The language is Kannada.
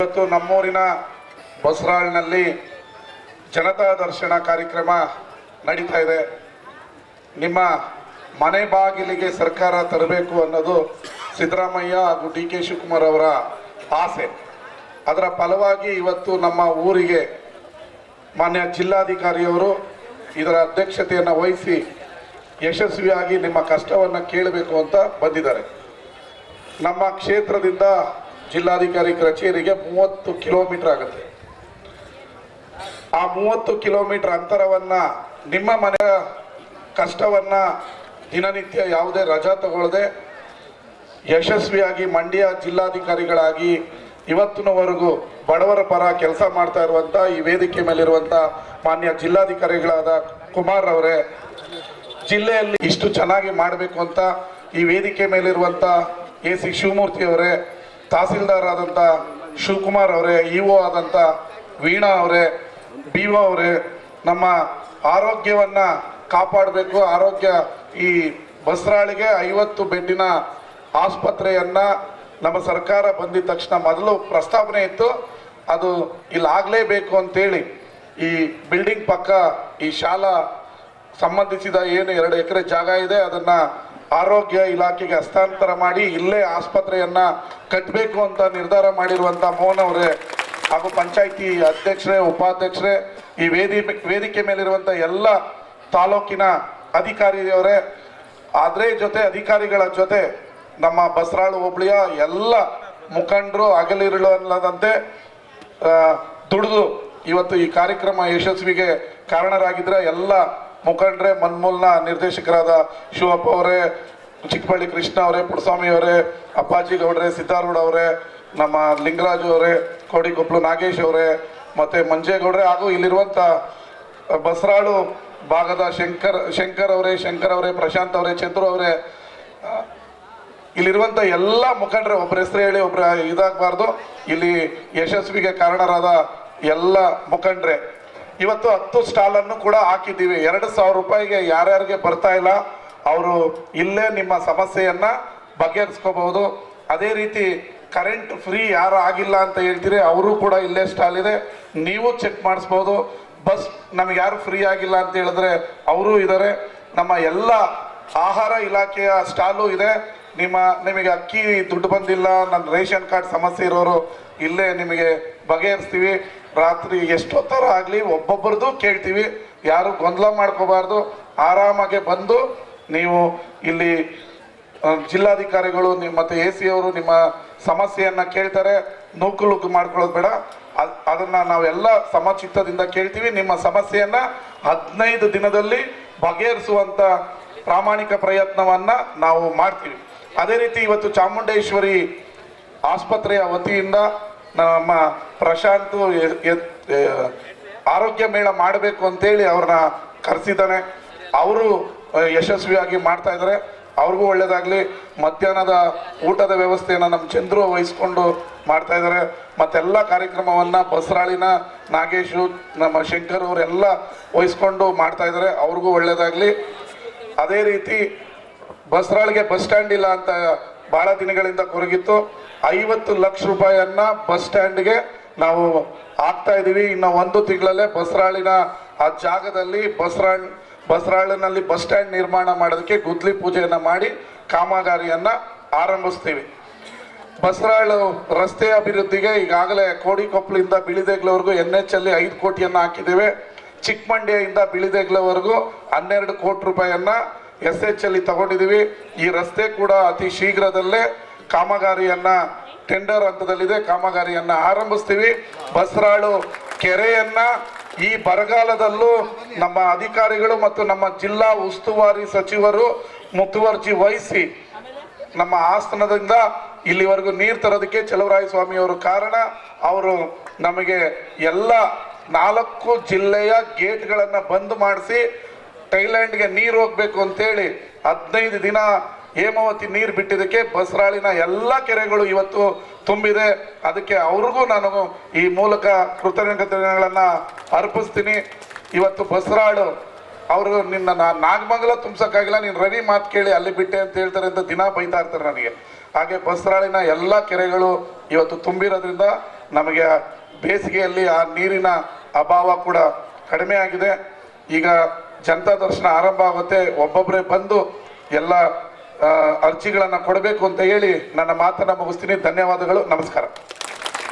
ಇವತ್ತು ನಮ್ಮೂರಿನ ಬಸರಾಳ್ನಲ್ಲಿ ಜನತಾ ದರ್ಶನ ಕಾರ್ಯಕ್ರಮ ನಡೀತಾ ಇದೆ. ನಿಮ್ಮ ಮನೆ ಬಾಗಿಲಿಗೆ ಸರ್ಕಾರ ತರಬೇಕು ಅನ್ನೋದು ಸಿದ್ದರಾಮಯ್ಯ ಹಾಗೂ ಡಿ ಕೆ ಶಿವಕುಮಾರ್ ಅವರ ಆಸೆ. ಅದರ ಫಲವಾಗಿ ಇವತ್ತು ನಮ್ಮ ಊರಿಗೆ ಮಾನ್ಯ ಜಿಲ್ಲಾಧಿಕಾರಿಯವರು ಇದರ ಅಧ್ಯಕ್ಷತೆಯನ್ನು ವಹಿಸಿ ಯಶಸ್ವಿಯಾಗಿ ನಿಮ್ಮ ಕಷ್ಟವನ್ನು ಕೇಳಬೇಕು ಅಂತ ಬಂದಿದ್ದಾರೆ. ನಮ್ಮ ಕ್ಷೇತ್ರದಿಂದ ಜಿಲ್ಲಾಧಿಕಾರಿ ಕಚೇರಿಗೆ ಮೂವತ್ತು ಕಿಲೋಮೀಟರ್ ಆಗುತ್ತೆ. ಆ ಮೂವತ್ತು ಕಿಲೋಮೀಟರ್ ಅಂತರವನ್ನ ನಿಮ್ಮ ಮನೆಯ ಕಷ್ಟವನ್ನ ದಿನನಿತ್ಯ ಯಾವುದೇ ರಜಾ ತಗೊಳ್ಳದೆ ಯಶಸ್ವಿಯಾಗಿ ಮಂಡ್ಯ ಜಿಲ್ಲಾಧಿಕಾರಿಗಳಾಗಿ ಇವತ್ತಿನವರೆಗೂ ಬಡವರ ಪರ ಕೆಲಸ ಮಾಡ್ತಾ ಇರುವಂಥ ಈ ವೇದಿಕೆ ಮೇಲಿರುವಂಥ ಮಾನ್ಯ ಜಿಲ್ಲಾಧಿಕಾರಿಗಳಾದ ಕುಮಾರ್ ಅವರೇ, ಜಿಲ್ಲೆಯಲ್ಲಿ ಇಷ್ಟು ಚೆನ್ನಾಗಿ ಮಾಡಬೇಕು ಅಂತ ಈ ವೇದಿಕೆ ಮೇಲಿರುವಂಥ ಎ ಸಿ ಶಿವಮೂರ್ತಿ ಅವರೇ ತಹಸೀಲ್ದಾರ್ ಆದಂಥ ಶಿವಕುಮಾರ್ ಅವರೇ ಇ ಒ ಆದಂಥ ವೀಣಾ ಅವರೇ ಬಿ ಒ ಅವರೇ, ನಮ್ಮ ಆರೋಗ್ಯವನ್ನ ಕಾಪಾಡಬೇಕು. ಆರೋಗ್ಯ ಈ ಬಸರಾಳಿಗೆ ಐವತ್ತು ಬೆಡ್ಡಿನ ಆಸ್ಪತ್ರೆಯನ್ನ ನಮ್ಮ ಸರ್ಕಾರ ಬಂದಿದ ತಕ್ಷಣ ಮೊದಲು ಪ್ರಸ್ತಾವನೆ ಇತ್ತು. ಅದು ಇಲ್ಲಿ ಆಗಲೇಬೇಕು ಅಂತೇಳಿ ಈ ಬಿಲ್ಡಿಂಗ್ ಪಕ್ಕ ಈ ಶಾಲಾ ಸಂಬಂಧಿಸಿದ ಏನು ಎರಡು ಎಕರೆ ಜಾಗ ಇದೆ, ಅದನ್ನ ಆರೋಗ್ಯ ಇಲಾಖೆಗೆ ಹಸ್ತಾಂತರ ಮಾಡಿ ಇಲ್ಲೇ ಆಸ್ಪತ್ರೆಯನ್ನ ಕಟ್ಟಬೇಕು ಅಂತ ನಿರ್ಧಾರ ಮಾಡಿರುವಂತ ಮೋಹನ್ ಅವರೇ ಹಾಗೂ ಪಂಚಾಯಿತಿ ಅಧ್ಯಕ್ಷರೇ, ಉಪಾಧ್ಯಕ್ಷರೇ, ಈ ವೇದಿ ವೇದಿಕೆ ಮೇಲಿರುವಂತ ಎಲ್ಲ ತಾಲೂಕಿನ ಅಧಿಕಾರಿಯವರೇ ಅದ್ರ ಜೊತೆ ಅಧಿಕಾರಿಗಳ ಜೊತೆ ನಮ್ಮ ಬಸರಾಳು ಹೋಬಳಿಯ ಎಲ್ಲ ಮುಖಂಡರು ಅಗಲಿರುಳು ಅನ್ನದಂತೆ ದುಡಿದು ಇವತ್ತು ಈ ಕಾರ್ಯಕ್ರಮ ಯಶಸ್ವಿಗೆ ಕಾರಣರಾಗಿದ್ರೆ ಎಲ್ಲ ಮುಖಂಡರೇ ಮನ್ಮೂಲ್ನ ನಿರ್ದೇಶಕರಾದ ಶಿವಪ್ಪ ಅವರೇ ಚಿಕ್ಕಬಳ್ಳಿ ಕೃಷ್ಣ ಅವರೇ ಪುಡಸ್ವಾಮಿ ಅವರೇ, ಅಪ್ಪಾಜಿ ಗೌಡ್ರೆ, ಸಿದ್ದಾರೂಢ ಅವರೇ, ನಮ್ಮ ಲಿಂಗರಾಜು ಅವರೇ ಕೋಡಿಕೊಪ್ಪಲು ನಾಗೇಶ್ ಅವರೇ, ಮತ್ತೆ ಮಂಜೇಗೌಡ್ರೆ ಹಾಗೂ ಇಲ್ಲಿರುವಂತ ಬಸರಾಳು ಭಾಗದ ಶಂಕರ್ ಶಂಕರ್ ಅವರೇ ಶಂಕರ್ ಅವರೇ, ಪ್ರಶಾಂತ್ ಅವರೇ, ಚಂದ್ರು ಅವರೇ, ಇಲ್ಲಿರುವಂತ ಎಲ್ಲ ಮುಖಂಡರೇ ಒಬ್ಬರ ಹೆಸರು ಹೇಳಿ ಒಬ್ರ ಇದಾಗಬಾರ್ದು. ಇಲ್ಲಿ ಯಶಸ್ವಿಗೆ ಕಾರಣರಾದ ಎಲ್ಲ ಮುಖಂಡ್ರೆ ಇವತ್ತು ಹತ್ತು ಸ್ಟಾಲ್ ಅನ್ನು ಕೂಡ ಹಾಕಿದ್ದೀವಿ. ಎರಡು ಸಾವಿರ ರೂಪಾಯಿಗೆ ಯಾರ್ಯಾರಿಗೆ ಬರ್ತಾ ಇಲ್ಲ, ಅವರು ಇಲ್ಲೇ ನಿಮ್ಮ ಸಮಸ್ಯೆಯನ್ನ ಬಗೆಹರಿಸ್ಕೋಬಹುದು. ಅದೇ ರೀತಿ ಕರೆಂಟ್ ಫ್ರೀ ಯಾರು ಆಗಿಲ್ಲ ಅಂತ ಹೇಳ್ತೀರಿ, ಅವರು ಕೂಡ ಇಲ್ಲೇ ಸ್ಟಾಲ್ ಇದೆ. ನೀವು ಚೆಕ್ ಮಾಡಿಸ್ಬೋದು. ಬಸ್ ನಮ್ಗೆ ಯಾರು ಫ್ರೀ ಆಗಿಲ್ಲ ಅಂತ ಹೇಳಿದ್ರೆ ಅವರು ಇದ್ದಾರೆ. ನಮ್ಮ ಎಲ್ಲ ಆಹಾರ ಇಲಾಖೆಯ ಸ್ಟಾಲು ಇದೆ. ನಿಮ್ಮ, ನಿಮಗೆ ಅಕ್ಕಿ ದುಡ್ಡು ಬಂದಿಲ್ಲ, ನನ್ನ ರೇಷನ್ ಕಾರ್ಡ್ ಸಮಸ್ಯೆ ಇರೋರು ಇಲ್ಲೇ ನಿಮಗೆ ಬಗೆಹರಿಸ್ತೀವಿ. ರಾತ್ರಿ ಎಷ್ಟೊತ್ತರ ಆಗಲಿ ಒಬ್ಬೊಬ್ಬರದು ಕೇಳ್ತೀವಿ. ಯಾರು ಗೊಂದಲ ಮಾಡ್ಕೋಬಾರ್ದು. ಆರಾಮಾಗೆ ಬಂದು ನೀವು ಇಲ್ಲಿ ಜಿಲ್ಲಾಧಿಕಾರಿಗಳು ನಿಮ್ಮ ಮತ್ತು ಎ ಸಿ ಅವರು ನಿಮ್ಮ ಸಮಸ್ಯೆಯನ್ನು ಕೇಳ್ತಾರೆ. ನೂಕು ನುಗ್ಗು ಮಾಡ್ಕೊಳ್ಳೋದು ಬೇಡ. ಅದ್- ಅದನ್ನ ನಾವೆಲ್ಲ ಸಮಚಿತ್ತದಿಂದ ಕೇಳ್ತೀವಿ. ನಿಮ್ಮ ಸಮಸ್ಯೆಯನ್ನು ಹದಿನೈದು ದಿನದಲ್ಲಿ ಬಗೆಹರಿಸುವಂತ ಪ್ರಾಮಾಣಿಕ ಪ್ರಯತ್ನವನ್ನ ನಾವು ಮಾಡ್ತೀವಿ. ಅದೇ ರೀತಿ ಇವತ್ತು ಚಾಮುಂಡೇಶ್ವರಿ ಆಸ್ಪತ್ರೆಯ ವತಿಯಿಂದ ನಮ್ಮ ಪ್ರಶಾಂತ್ ಆರೋಗ್ಯ ಮೇಳ ಮಾಡಬೇಕು ಅಂತೇಳಿ ಅವ್ರನ್ನ ಕರೆಸಿದ್ದಾನೆ. ಅವರು ಯಶಸ್ವಿಯಾಗಿ ಮಾಡ್ತಾ ಇದ್ದಾರೆ. ಅವ್ರಿಗೂ ಒಳ್ಳೇದಾಗಲಿ. ಮಧ್ಯಾಹ್ನದ ಊಟದ ವ್ಯವಸ್ಥೆಯನ್ನು ನಮ್ಮ ಚಂದ್ರು ವಹಿಸ್ಕೊಂಡು ಮಾಡ್ತಾ ಇದ್ದಾರೆ. ಮತ್ತೆಲ್ಲ ಕಾರ್ಯಕ್ರಮವನ್ನು ಬಸರಾಳಿನ, ನಾಗೇಶು, ನಮ್ಮ ಶಂಕರ್ ಅವರೆಲ್ಲ ವಹಿಸ್ಕೊಂಡು ಮಾಡ್ತಾ ಇದ್ದಾರೆ. ಅವ್ರಿಗೂ ಒಳ್ಳೇದಾಗಲಿ. ಅದೇ ರೀತಿ ಬಸರಾಳಿಗೆ ಬಸ್ ಸ್ಟ್ಯಾಂಡ್ ಇಲ್ಲ ಅಂತ ಭಾಳ ದಿನಗಳಿಂದ ಕೊರಗಿತ್ತು. ಐವತ್ತು ಲಕ್ಷ ರೂಪಾಯಿಯನ್ನ ಬಸ್ ಸ್ಟ್ಯಾಂಡ್ಗೆ ನಾವು ಹಾಕ್ತಾ ಇದೀವಿ. ಇನ್ನು ಒಂದು ತಿಂಗಳಲ್ಲೇ ಬಸರಾಳಿನ ಆ ಜಾಗದಲ್ಲಿ ಬಸರಾಳ್ ಬಸರಾಳಿನಲ್ಲಿ ಬಸ್ ಸ್ಟ್ಯಾಂಡ್ ನಿರ್ಮಾಣ ಮಾಡೋದಕ್ಕೆ ಗುದ್ಲಿ ಪೂಜೆಯನ್ನು ಮಾಡಿ ಕಾಮಗಾರಿಯನ್ನ ಆರಂಭಿಸ್ತೀವಿ. ಬಸರಾಳು ರಸ್ತೆ ಅಭಿವೃದ್ಧಿಗೆ ಈಗಾಗಲೇ ಕೋಡಿಕೊಪ್ಪಲಿಂದ ಬಿಳಿದೇಗ್ಲವರೆಗೂ ಎನ್ ಎಚ್ ಅಲ್ಲಿ ಐದು ಕೋಟಿಯನ್ನ ಹಾಕಿದ್ದೇವೆ. ಚಿಕ್ಕಮಂಡ್ಯದಿಂದ ಬಿಳಿದೇಗ್ಲವರೆಗೂ ಹನ್ನೆರಡು ಕೋಟಿ ರೂಪಾಯಿಯನ್ನ ಎಸ್ ಎಚ್ ಅಲ್ಲಿ ತಗೊಂಡಿದ್ದೀವಿ. ಈ ರಸ್ತೆ ಕೂಡ ಅತಿ ಶೀಘ್ರದಲ್ಲೇ ಕಾಮಗಾರಿಯನ್ನ ಟೆಂಡರ್ ಹಂತದಲ್ಲಿದೆ, ಕಾಮಗಾರಿಯನ್ನ ಆರಂಭಿಸ್ತೀವಿ. ಬಸರಾಳು ಕೆರೆಯನ್ನ ಈ ಬರಗಾಲದಲ್ಲೂ ನಮ್ಮ ಅಧಿಕಾರಿಗಳು ಮತ್ತು ನಮ್ಮ ಜಿಲ್ಲಾ ಉಸ್ತುವಾರಿ ಸಚಿವರು ಮುತುವರ್ಜಿ ವಹಿಸಿ ನಮ್ಮ ಆಸ್ಥಾನದಿಂದ ಇಲ್ಲಿವರೆಗೂ ನೀರು ತರೋದಕ್ಕೆ ಚಲವರಾಯ ಸ್ವಾಮಿ ಅವರು ಕಾರಣ. ಅವರು ನಮಗೆ ಎಲ್ಲ ನಾಲ್ಕು ಜಿಲ್ಲೆಯ ಗೇಟ್ಗಳನ್ನು ಬಂದ್ ಮಾಡಿಸಿ ಥೈಲ್ಯಾಂಡ್ಗೆ ನೀರು ಹೋಗ್ಬೇಕು ಅಂತೇಳಿ ಹದಿನೈದು ದಿನ ಹೇಮಾವತಿ ನೀರು ಬಿಟ್ಟಿದ್ದಕ್ಕೆ ಬಸರಾಳಿನ ಎಲ್ಲ ಕೆರೆಗಳು ಇವತ್ತು ತುಂಬಿದೆ. ಅದಕ್ಕೆ ಅವ್ರಿಗೂ ನಾನು ಈ ಮೂಲಕ ಕೃತಜ್ಞತೆಗಳನ್ನು ಅರ್ಪಿಸ್ತೀನಿ. ಇವತ್ತು ಬಸರಾಳು ಅವರು ನಿನ್ನ ನಾಗಮಂಗಲ ತುಂಬಸಕ್ಕಾಗಿಲ್ಲ, ನೀನು ರವಿ ಮಾತು ಕೇಳಿ ಅಲ್ಲಿ ಬಿಟ್ಟೆ ಅಂತ ಹೇಳ್ತಾರೆ ಅಂತ ದಿನ ಬೈತಾ ಇರ್ತಾರೆ ನನಗೆ. ಹಾಗೆ ಬಸರಾಳಿನ ಎಲ್ಲ ಕೆರೆಗಳು ಇವತ್ತು ತುಂಬಿರೋದ್ರಿಂದ ನಮಗೆ ಬೇಸಿಗೆಯಲ್ಲಿ ಆ ನೀರಿನ ಅಭಾವ ಕೂಡ ಕಡಿಮೆ ಆಗಿದೆ. ಈಗ ಜನತಾ ದರ್ಶನ ಆರಂಭ ಆಗುತ್ತೆ. ಒಬ್ಬೊಬ್ಬರೇ ಬಂದು ಎಲ್ಲ ಅರ್ಜಿಗಳನ್ನು ಕೊಡಬೇಕು ಅಂತ ಹೇಳಿ ನನ್ನ ಮಾತನ್ನು ಮುಗಿಸ್ತೀನಿ. ಧನ್ಯವಾದಗಳು. ನಮಸ್ಕಾರ.